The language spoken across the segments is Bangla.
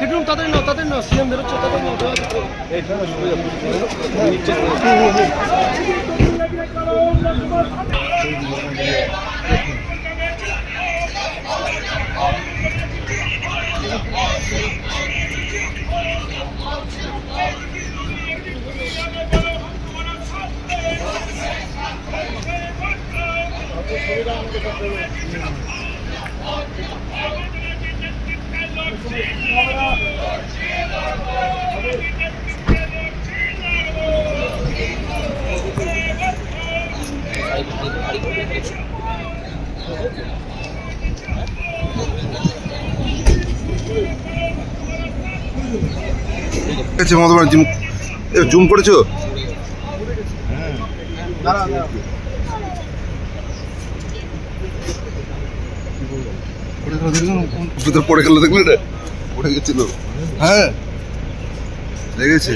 ফিটরুম তাড়াতাড়ি নাও তাড়াতাড়ি নাও সিএম বেরোচ্ছে তাড়াতাড়ি নাও দেওয়া আছে। মুখ এ, জুম করেছ? ভিতর পড়ে গেল দেখলে রে পড়ে গেছিল। হ্যাঁ। লেগেছে।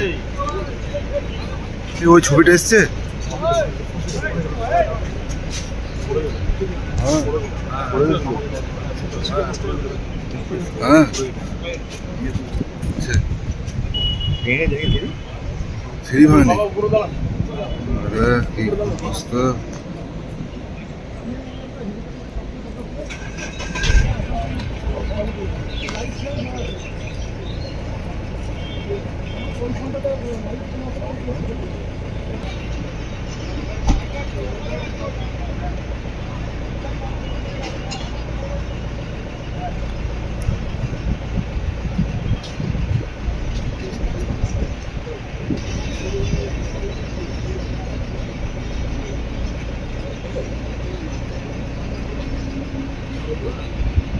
ওই ছবিটা এসছে? ফ্রি হয় নি আরে কি অবস্থা কোন কোনটা করবেন